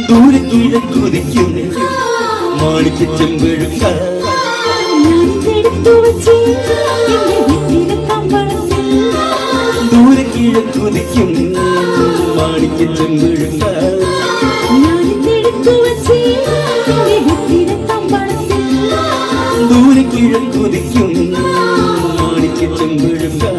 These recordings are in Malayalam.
ദൂരെ കീഴ കുതിക്കും മാണിക്ക് ചെമ്പെഴുക്കാൻ ദൂരെ കീഴ കുതിക്കും മാണിക്ക് ചെമ്പെഴുക്കാൻ ദൂരെ കീഴ കുതിക്കും മാണിക്ക് ചെമ്പെഴുക്കാൻ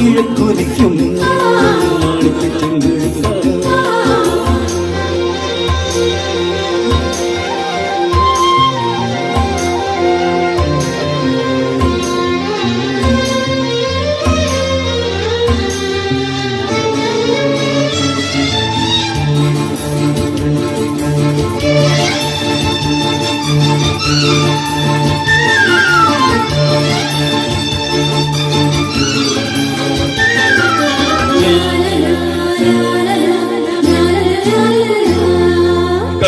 കിഴക്കൊലിക്കും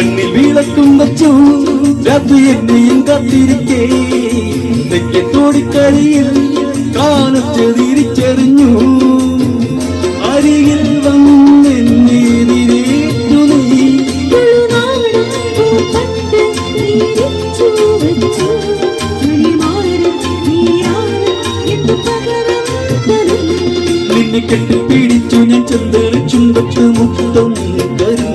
മണ്ണിൽ വിളക്കും വച്ചു. രാത്രി എന്നെയും കാത്തിരിക്കേ. തെക്കെ തോടിക്കരയിൽ കാലത്ത് അരികിൽ വന്നെന്നെ നിരേറ്റു നീ. ഞാൻ ചന്ദ്ര ചുണ്ടത്ത് മുത്തം കരു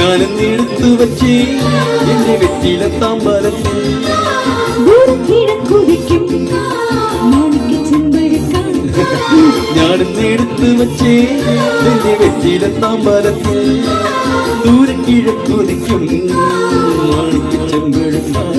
ഞാനെന്ന് എടുത്തു വച്ചേ എന്റെ വെറ്റിയിലെ താമ്പാലത്തിൽ. ഞാനെന്ന് എടുത്തു വച്ചേ എന്റെ വെറ്റിയിലെ താമ്പാലത്തിൽ. ദൂരക്കിഴക്കുതിക്കും മാണിക്കച്ചെമ്പഴക്കാൻ